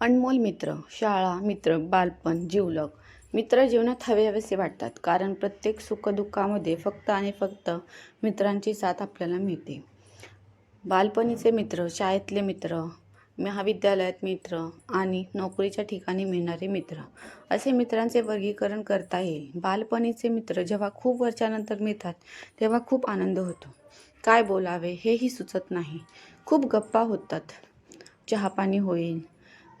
अनमोल मित्र शाळा मित्र बालपण जीवलग. मित्र जीवनात हवे हवेसे वाटतात कारण प्रत्येक सुखदुःखामध्ये फक्त आणि फक्त मित्रांची साथ आपल्याला मिळते. बालपणीचे मित्र शाळेतले मित्र महाविद्यालयात मित्र आणि नोकरीच्या ठिकाणी मिळणारे मित्र असे मित्रांचे वर्गीकरण करता येईल. बालपणीचे मित्र जेव्हा खूप वर्षानंतर मिळतात तेव्हा खूप आनंद होतो. काय बोलावे हेही सुचत नाही. खूप गप्पा होतात. चहापाणी होईल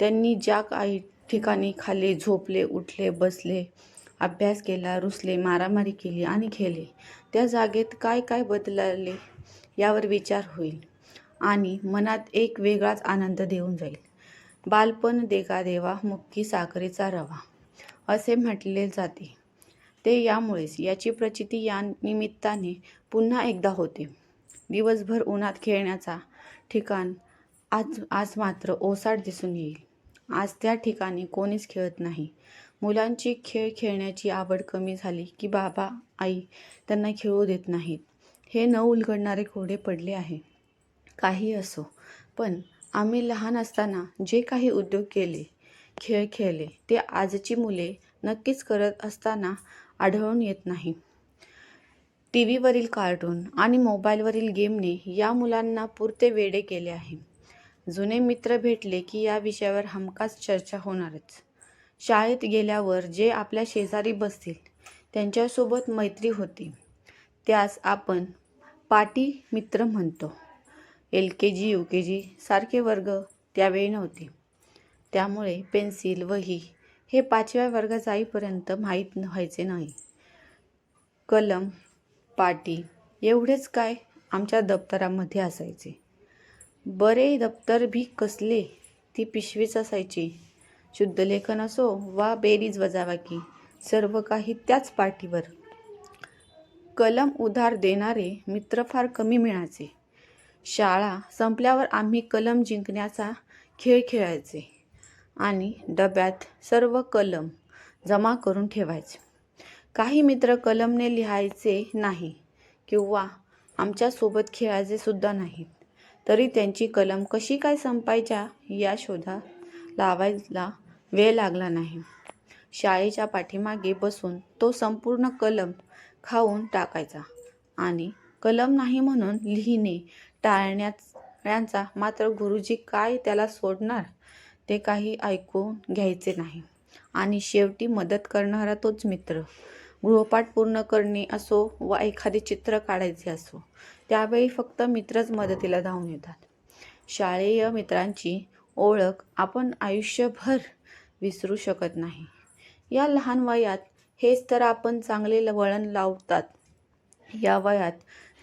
त्यांनी ज्या काही ठिकाणी खाल्ले झोपले उठले बसले अभ्यास केला रुसले मारामारी केली आणि खेळले त्या जागेत काय काय बदलले यावर विचार होईल आणि मनात एक वेगळाच आनंद देऊन जाईल. बालपण देगा देवा मुक्की साखरेचा रवा असे म्हटले जाते. ते यामुळेच याची प्रचिती या निमित्ताने पुन्हा एकदा होते. दिवसभर उन्हात खेळण्याचा ठिकाण आज आज मात्र ओसाड दिसून येईल. आज त्या ठिकाणी कोणीच खेळत नाही. मुलांची खेळ खेळण्याची आवड कमी झाली की बाबा आई त्यांना खेळू देत नाहीत. हे न उलगडणारे घोडे पडले आहे. काही असो पण आम्ही लहान असताना जे काही उद्योग केले खेळ खेळले ते आजची मुले नक्कीच करत असताना आढळून येत नाही. टी व्हीवरील कार्टून आणि मोबाईलवरील गेमने या मुलांना पुरते वेडे केले आहे. जुने मित्र भेटले की या विषयावर हमखास चर्चा होणारच. शाळेत गेल्यावर जे आपल्या शेजारी बसतील त्यांच्यासोबत मैत्री होती. त्यास आपण पाटी मित्र म्हणतो. एल के जी यू के जी सारखे वर्ग त्यावेळी नव्हते. त्यामुळे पेन्सिल वही हे पाचव्या वर्गात जाईपर्यंत माहीत व्हायचे नाही. कलम पाटी एवढेच काय आमच्या दप्तरामध्ये असायचे. बरे दप्तर भी कसले? ती पिशवीच असायची. शुद्धलेखन असो वा बेरीज वजाबाकी सर्व काही त्याच पाटीवर कलम उधार देणारे मित्र फार कमी मिळायचे. शाळा संपल्यावर आम्ही कलम जिंकण्याचा खेळ खेळायचे आणि डब्यात सर्व कलम जमा करून ठेवायचे. काही मित्र कलमने लिहायचे नाही किंवा आमच्यासोबत खेळायचे सुद्धा नाहीत. तरी त्यांची कलम कशी काय संपायच्या या शोधा लावायला वेळ लागला नाही. शाळेच्या पाठीमागे बसून तो संपूर्ण कलम खाऊन टाकायचा आणि कलम नाही म्हणून लिहिणे टाळण्याचा मात्र गुरुजी काय त्याला सोडणार ते काही ऐकून घ्यायचे नाही. आणि शेवटी मदत करणारा तोच मित्र. गृहपाठ पूर्ण करणे असो व एखादे चित्र काढायचे असो त्यावेळी फक्त मित्रच मदतीला धावून येतात. शाळेय मित्रांची ओळख आपण आयुष्यभर विसरू शकत नाही. या लहान वयात हेच तर आपण चांगले वळण लावतात. या वयात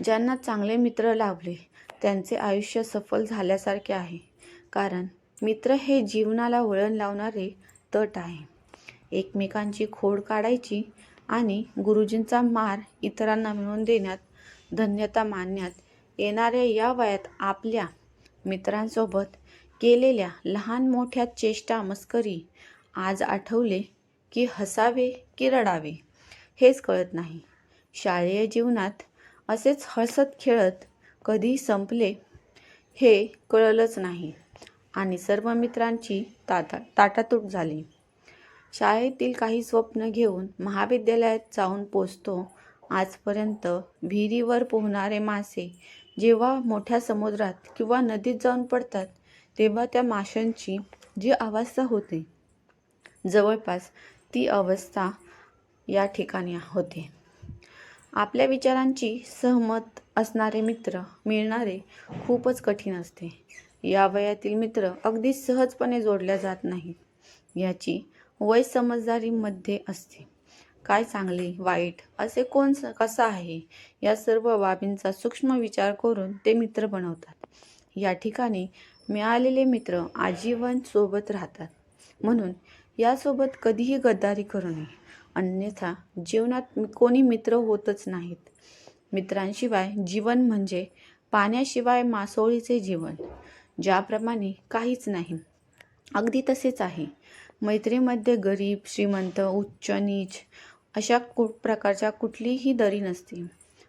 ज्यांना चांगले मित्र लाभले त्यांचे आयुष्य सफल झाल्यासारखे आहे. कारण मित्र हे जीवनाला वळण लावणारे तट आहे. एकमेकांची खोड काढायची आणि गुरुजींचा मार इतरांना मिळवून देण्यात धन्यता मानण्यात येणाऱ्या या वयात आपल्या मित्रांसोबत केलेल्या लहान मोठ्या चेष्टा मस्करी आज आठवले की हसावे की रडावे हेच कळत नाही. शालेय जीवनात असेच हसत खेळत कधी संपले हे कळलंच नाही आणि सर्व मित्रांची ताटा ताटातूट झाली. शाळेतील काही स्वप्न घेऊन महाविद्यालयात जाऊन पोचतो. आजपर्यंत विहिरीवर पोहणारे मासे जेव्हा मोठ्या समुद्रात किंवा नदीत जाऊन पडतात तेव्हा त्या माशांची जी अवस्था होते जवळपास ती अवस्था या ठिकाणी होते. आपल्या विचारांची सहमत असणारे मित्र मिळणारे खूपच कठीण असते. या वयातील मित्र अगदी सहजपणे जोडल्या जात नाहीत. याची वय समजदारीमध्ये असते. काय चांगले वाईट असे कोण स कसा आहे? या सर्व बाबींचा सूक्ष्म विचार करून ते मित्र बनवतात. या ठिकाणी मिळालेले मित्र आजीवन सोबत राहतात. म्हणून यासोबत कधीही गद्दारी करू नये. अन्यथा जीवनात कोणी मित्र होतच नाहीत. मित्रांशिवाय जीवन म्हणजे पाण्याशिवाय मासोळीचे जीवन ज्याप्रमाणे काहीच नाही. अगदी तसेच आहे. मैत्रीमध्ये गरीब श्रीमंत उच्च नीच अशा कु प्रकारच्या कुठलीही दरी नसते.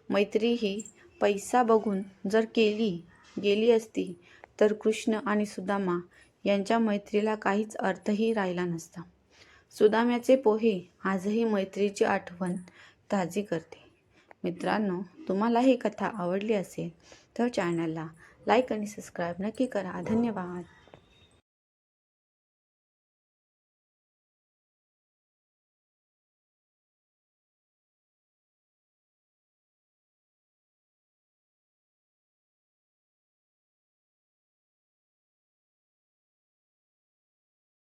मैत्री ही पैसा बघून जर केली गेली असती तर कृष्ण आणि सुदामा यांच्या मैत्रीला काहीच अर्थही राहिला नसता. सुदाम्याचे पोहे आजही मैत्रीची आठवण ताजी करते. मित्रांनो तुम्हाला ही कथा आवडली असेल तर चॅनलला लाईक आणि सबस्क्राईब नक्की करा. धन्यवाद.